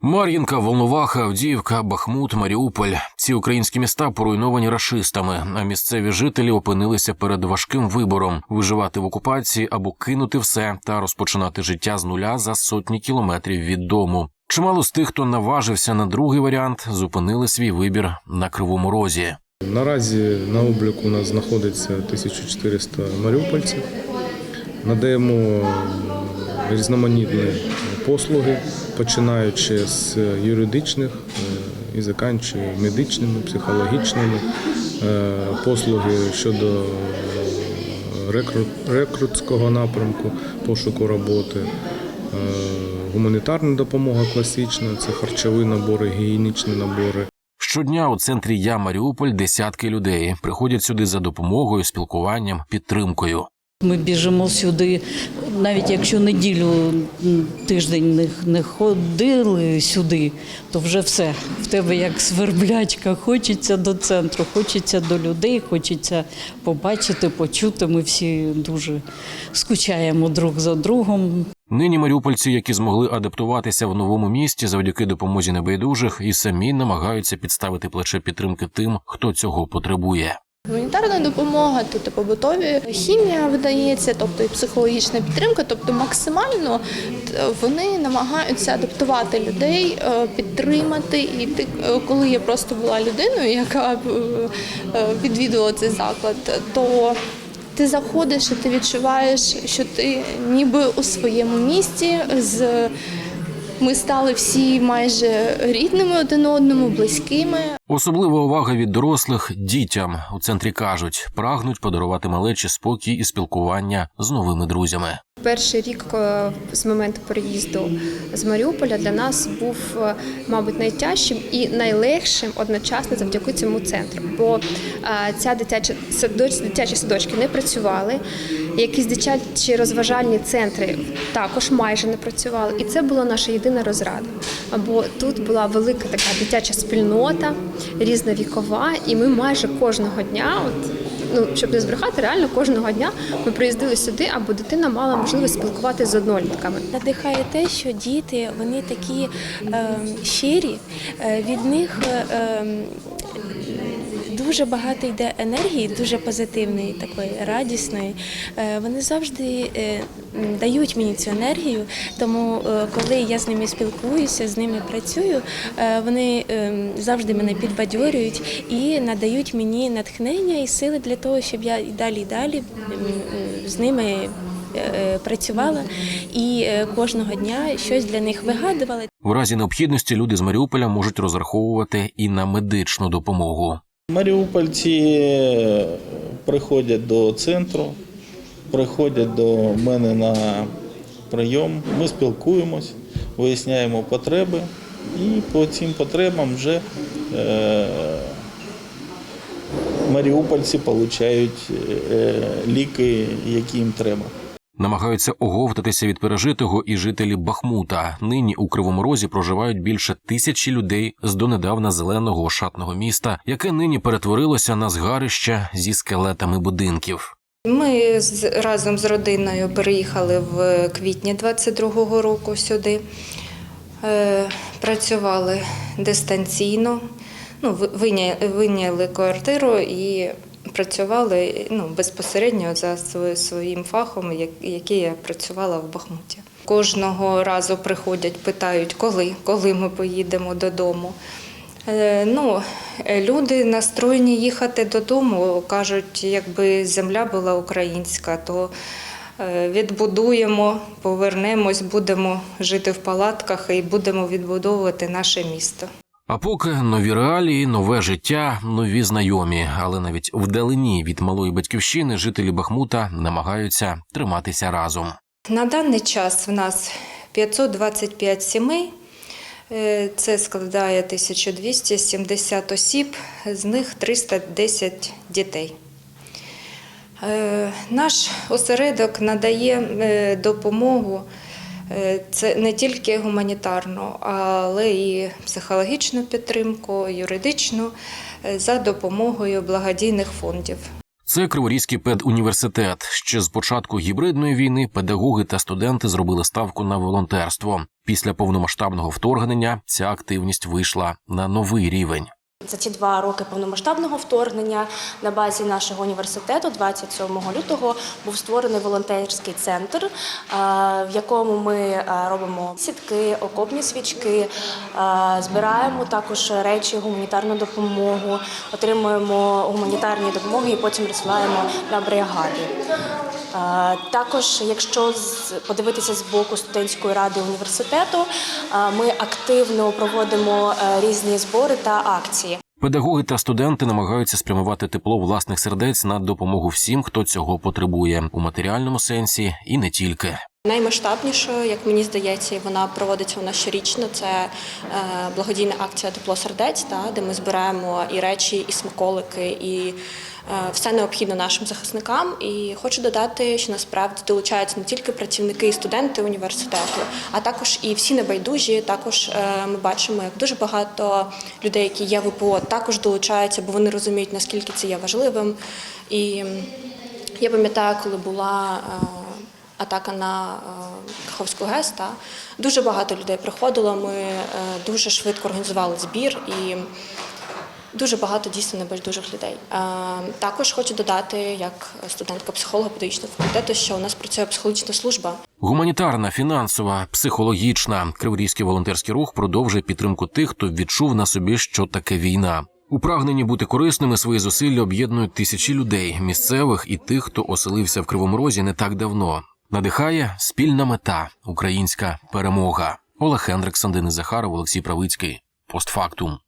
Мар'їнка, Волноваха, Авдіївка, Бахмут, Маріуполь. Ці українські міста поруйновані рашистами, а місцеві жителі опинилися перед важким вибором виживати в окупації або кинути все та розпочинати життя з нуля за сотні кілометрів від дому. Чимало з тих, хто наважився на другий варіант, зупинили свій вибір на кривому розі. Наразі на обліку у нас знаходиться 1400 маріупольців. Надаємо різноманітні послуги, починаючи з юридичних е, і заканчуючи медичними, психологічними, е, послуги щодо е, рекрутського напрямку, пошуку роботи, е, гуманітарна допомога класична, це харчові набори, гігієнічні набори. Щодня у центрі Я Маріуполь десятки людей приходять сюди за допомогою, спілкуванням, підтримкою. Ми біжимо сюди, навіть якщо неділю тиждень не, ходили сюди, то вже все. В тебе як сверблячка. Хочеться до центру, хочеться до людей, хочеться побачити, почути. Ми всі дуже скучаємо друг за другом. Нині маріупольці, які змогли адаптуватися в новому місті завдяки допомозі небайдужих, і самі намагаються підставити плече підтримки тим, хто цього потребує. Гуманітарна допомога, тут і побутові хімія видається, тобто і психологічна підтримка, тобто максимально вони намагаються адаптувати людей, е, підтримати. І ти, е, коли я просто була людиною, яка е, е, відвідувала цей заклад, то ти заходиш і ти відчуваєш, що ти ніби у своєму місті з. Ми стали всі майже рідними один одному, близькими. Особлива увага від дорослих дітям у центрі кажуть, прагнуть подарувати малечі спокій і спілкування з новими друзями. Перший рік е, з моменту переїзду з Маріуполя для нас був, е, мабуть, найтяжчим і найлегшим одночасно завдяки цьому центру. Бо е, ця дитяча дитячі садочки не працювали, якісь дитячі розважальні центри також майже не працювали. І це була наша єдина розрада. Бо тут була велика така дитяча спільнота, різновікова, і ми майже кожного дня, от ну щоб не збрехати, реально кожного дня ми приїздили сюди, або дитина мала можливість спілкуватися з однолітками. Надихає те, що діти вони такі е, щирі, від них е, дуже багато йде енергії, дуже позитивної, такої радісної. Е, вони завжди е, дають мені цю енергію, тому е, коли я з ними спілкуюся, з ними працюю, вони е, завжди мене підбадьорюють і надають мені натхнення і сили для того, щоб я і далі і далі з ними е, працювала і е, кожного дня щось для них вигадувала. В разі необхідності люди з Маріуполя можуть розраховувати і на медичну допомогу. Маріупольці приходять до центру, приходять до мене на прийом. Ми спілкуємось, виясняємо потреби і по цим потребам вже е, маріупольці отримують е, ліки, які їм треба. Намагаються оговтатися від пережитого і жителі Бахмута. Нині у Кривому Розі проживають більше тисячі людей з донедавна зеленого ошатного міста, яке нині перетворилося на згарище зі скелетами будинків. Ми з, разом з родиною переїхали в квітні 22-го року сюди. Е, працювали дистанційно, ну, ви- виняли квартиру і працювали ну, безпосередньо за своїм фахом, який я працювала в Бахмуті. Кожного разу приходять, питають, коли, коли ми поїдемо додому. Е, Ну, люди настроєні їхати додому, кажуть, якби земля була українська, то е, відбудуємо, повернемось, будемо жити в палатках і будемо відбудовувати наше місто. А поки нові реалії, нове життя, нові знайомі, але навіть вдалині від малої батьківщини жителі Бахмута намагаються триматися разом. На даний час в нас 525 сімей. Е, Це складає 1270 осіб, з них 310 дітей. Е, Наш осередок надає е, допомогу це не тільки гуманітарну, але і психологічну підтримку, юридичну е, за допомогою благодійних фондів. Це Криворізький педуніверситет. Ще з початку гібридної війни педагоги та студенти зробили ставку на волонтерство. Після повномасштабного вторгнення ця активність вийшла на новий рівень. За ці два роки повномасштабного вторгнення на базі нашого університету, 27 лютого, був створений волонтерський центр, е, в якому ми е, робимо сітки, окопні свічки, е, збираємо також речі, гуманітарну допомогу, отримуємо гуманітарні допомоги і потім розсилаємо на бригади. Також, якщо подивитися з боку студентської ради університету, ми активно проводимо е, різні збори та акції. Педагоги та студенти намагаються спрямувати тепло власних сердець на допомогу всім, хто цього потребує у матеріальному сенсі і не тільки. Наймасштабнішою, як мені здається, вона проводиться у нас щорічно. Це е, благодійна акція Тепло сердець, де ми збираємо і речі, і смаколики, і е, все необхідне нашим захисникам. І хочу додати, що насправді долучаються не тільки працівники і студенти університету, а також і всі небайдужі. Також е, ми бачимо, як дуже багато людей, які є ВПО, також долучаються, бо вони розуміють, наскільки це є важливим. І я пам'ятаю, коли була. Атака на е, Каховську ГЕС. Та дуже багато людей приходило. Ми е, дуже швидко організували збір і дуже багато дійсно небайдужих людей. Е, Також хочу додати, як студентка психолога педагогічного факультету, що у нас працює психологічна служба. Гуманітарна, фінансова, психологічна. Криворізький волонтерський рух продовжує підтримку тих, хто відчув на собі, що таке війна. У прагненні бути корисними свої зусилля об'єднують тисячі людей, місцевих і тих, хто оселився в Кривому Розі не так давно. Надихає спільна мета українська перемога. Олег Хендриксон, Сандини Захаров, Олексій Правицький. Постфактум.